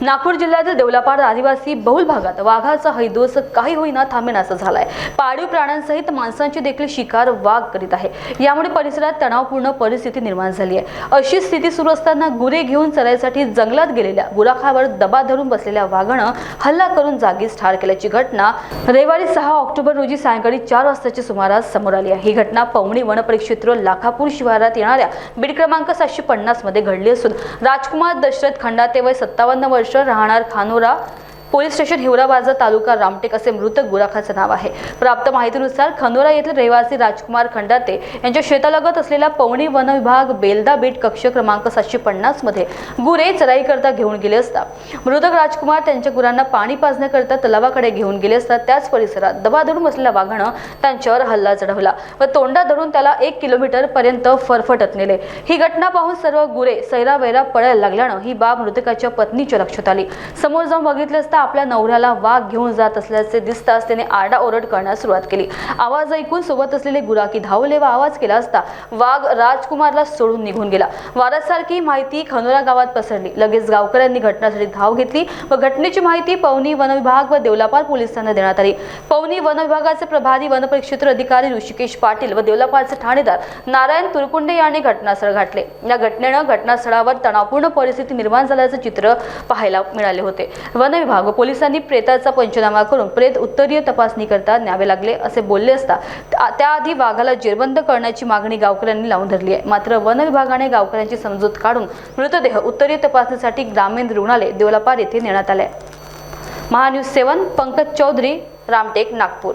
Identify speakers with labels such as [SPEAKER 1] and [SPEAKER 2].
[SPEAKER 1] नागपूर जिल्ह्यातील देवलापाड आदिवासी बहुल भागात वाघाचा हैदोस काही होईना थांबेनासा झालाय. पाळीव प्राण्यांसहित माणसांची देखील शिकार वाघ करीत आहे. यामुळे परिसरात तणावपूर्ण परिस्थिती निर्माण झाली आहे अशी स्थिती सुरू असताना गुरे घेऊन चरायसाठी जंगलात गेलेल्या गुराखावर दबा धरून बसलेल्या वाघानं हल्ला करून जागीच ठार केल्याची घटना रविवारी सहा ऑक्टोबर रोजी सायंकाळी चार वाजताच्या सुमारास समोर आली आहे. ही घटना पवणी वनपरिक्षेत्र लाखापूर शिवारात येणाऱ्या बीड क्रमांक सातशे पन्नासमध्ये घडली असून राजकुमार दशरथ खंडाते वय सत्तावन्न वर्ष राहणार खानोरा. पोलीस स्टेशन हिवराबाजार तालुका रामटेक असे मृत गुराखाचं नाव आहे. प्राप्त माहितीनुसार खंदोरा येथील रहिवासी राजकुमार खंडाते यांच्या शेतालगत असलेला पवणी वन विभाग बेलदा बीट कक्ष क्रमांक सातशे पन्नासमध्ये गुरे चराईकरता घेऊन गेले असता. मृतक राजकुमार त्यांच्या गुरांना पाणी पाजण्याकरता तलावाकडे घेऊन गेले असता त्याच परिसरात दबा धरून बसलेल्या वाघानं त्यांच्यावर हल्ला चढवला व तोंडा धरून त्याला एक किलोमीटर पर्यंत फरफटत नेले. ही घटना पाहून सर्व गुरे सैरावैरा पळायला लागल्यानं ही बाब मृतकाच्या पत्नीच्या लक्षात आली. समोर जाऊन बघितलं असता आपल्या नवऱ्याला वाघ घेऊन जात असल्याचे दिसताच त्याने आरडाओरड करण्यास सुरुवात केली. आवाज ऐकून सोबत असलेले गुराकी धावले व आवाज केला असता वाघ राजकुमारला सोडून निघून गेला. वारासारखी माहिती खनोरा गावात पसरली. लगेच गावकऱ्यांनी घटनास्थळी धाव घेतली व घटनेची माहिती पवनी वन विभाग व देवलापाल पोलिसांना देण्यात आली. पवनी वन विभागाचे प्रभारी वनपरिक्षेत्र अधिकारी ऋषिकेश पाटील व देवलापालचे ठाणेदार नारायण तुरकुंडे यांनी घटनास्थळ गाठले. या घटनेनं घटनास्थळावर तणावपूर्ण परिस्थिती निर्माण झाल्याचं चित्र पाहायला मिळाले होते. वन मग व पोलिसांनी प्रेताचा पंचनामा करून प्रेत उत्तरीय तपासणी करता न्यावे लागले असे बोलले असता त्या- त्याआधी वाघाला जेरबंद करण्याची मागणी गावकऱ्यांनी लावून धरली आहे. मात्र वन विभागाने गावकऱ्यांची समजूत काढून मृतदेह उत्तरीय तपासणीसाठी ग्रामीण रुग्णालय देवलापार येथे नेण्यात आले महान्यूज सेवन पंकज चौधरी रामटेक नागपूर.